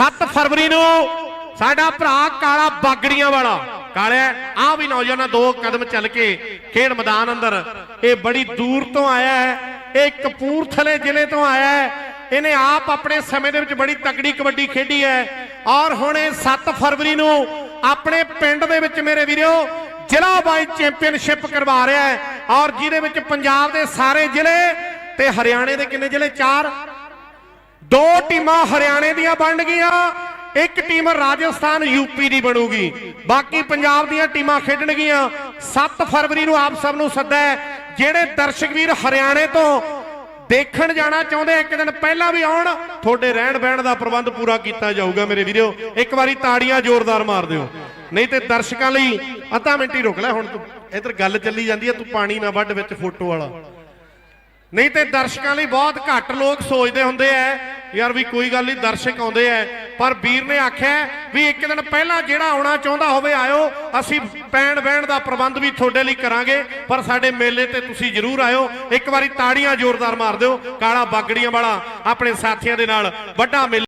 7 ਫਰਵਰੀ ਨੂੰ ਸਾਡਾ ਭਰਾ ਕਾਲਾ ਬਾਗੜੀਆਂ ਵਾਲਾ, ਕਾਲਿਆ ਆ ਵੀ ਨੌਜਵਾਨਾਂ ਦੋ ਕਦਮ ਚੱਲ ਕੇ ਖੇਡ ਮੈਦਾਨ ਅੰਦਰ, ਇਹ ਬੜੀ ਦੂਰ ਤੋਂ ਆਇਆ ਹੈ, ਇਹ ਕਪੂਰਥਲੇ ਜ਼ਿਲ੍ਹੇ ਤੋਂ ਆਇਆ ਹੈ, ਇਹਨੇ ਆਪ ਆਪਣੇ ਸਮੇਂ ਦੇ ਵਿੱਚ ਬੜੀ ਤਕੜੀ ਕਬੱਡੀ ਖੇਡੀ ਹੈ, ਔਰ ਹੁਣ ਇਹ 7 ਫਰਵਰੀ ਨੂੰ ਆਪਣੇ ਪਿੰਡ ਦੇ ਵਿੱਚ ਮੇਰੇ ਵੀਰੋ ਜ਼ਿਲ੍ਹਾ ਵਾਈਜ਼ ਚੈਂਪੀਅਨਸ਼ਿਪ ਕਰਵਾ ਰਿਹਾ ਹੈ, ਔਰ ਜਿਹਦੇ ਵਿੱਚ ਪੰਜਾਬ ਦੇ ਸਾਰੇ ਜ਼ਿਲ੍ਹੇ ਤੇ ਹਰਿਆਣੇ ਦੇ ਕਿੰਨੇ ਜ਼ਿਲ੍ਹੇ? ਚਾਰ। ਦੋ ਟੀਮਾਂ ਹਰਿਆਣੇ ਦੀਆਂ ਬਣ ਗਈਆਂ। ਇੱਕ ਟੀਮ ਰਾਜਸਥਾਨ ਯੂਪੀ ਦੀ ਬਣੂਗੀ। ਬਾਕੀ ਪੰਜਾਬ ਦੀਆਂ ਟੀਮਾਂ ਖੇਡਣਗੀਆਂ 7 ਫਰਵਰੀ ਨੂੰ ਆਪ ਸਭ ਨੂੰ ਸੱਦਾ ਹੈ, ਜਿਹੜੇ ਦਰਸ਼ਕ ਵੀਰ ਹਰਿਆਣੇ ਤੋਂ ਦੇਖਣ ਜਾਣਾ ਚਾਹੁੰਦੇ ਇੱਕ ਦਿਨ ਪਹਿਲਾਂ ਵੀ ਆਉਣ, ਤੁਹਾਡੇ ਰਹਿਣ ਬਹਿਣ ਦਾ ਪ੍ਰਬੰਧ ਪੂਰਾ ਕੀਤਾ ਜਾਊਗਾ ਮੇਰੇ ਵੀਰੋ। ਇੱਕ ਵਾਰੀ ਤਾੜੀਆਂ ਜ਼ੋਰਦਾਰ ਮਾਰ ਦਿਓ। ਨਹੀਂ ਤੇ ਦਰਸ਼ਕਾਂ ਲਈ ਅੱਧਾ ਮਿੰਟ ਹੀ ਰੁਕ ਲੈ, ਹੁਣ ਤੂੰ ਇੱਧਰ ਗੱਲ ਚੱਲੀ ਜਾਂਦੀ ਹੈ ਤੂੰ ਪਾਣੀ ਨਾ ਵੱਢ ਵਿੱਚ ਫੋਟੋ ਵਾਲਾ। ਨਹੀਂ ਤੇ ਦਰਸ਼ਕਾਂ ਲਈ ਬਹੁਤ ਘੱਟ ਲੋਕ ਸੋਚਦੇ ਹੁੰਦੇ ਐ ਯਾਰ ਵੀ ਕੋਈ ਗੱਲ ਨਹੀਂ, ਦਰਸ਼ਕ ਆਉਂਦੇ ਐ। ਪਰ ਵੀਰ ਨੇ ਆਖਿਆ ਵੀ ਇੱਕ ਦਿਨ ਪਹਿਲਾਂ ਜਿਹੜਾ ਆਉਣਾ ਚਾਹੁੰਦਾ ਹੋਵੇ, ਆਇਓ। ਅਸੀਂ ਪੈਣ ਬਹਿਣ ਦਾ ਪ੍ਰਬੰਧ ਵੀ ਤੁਹਾਡੇ ਲਈ ਕਰਾਂਗੇ, ਪਰ ਸਾਡੇ ਮੇਲੇ ਤੇ ਤੁਸੀਂ ਜ਼ਰੂਰ ਆਇਓ। ਇੱਕ ਵਾਰੀ ਤਾੜੀਆਂ ਜ਼ੋਰਦਾਰ ਮਾਰ ਦਿਓ, ਕਾਲਾ ਬਾਗੜੀਆਂ ਵਾਲਾ ਆਪਣੇ ਸਾਥੀਆਂ ਦੇ ਨਾਲ ਵੱਡਾ ਮੇਲਾ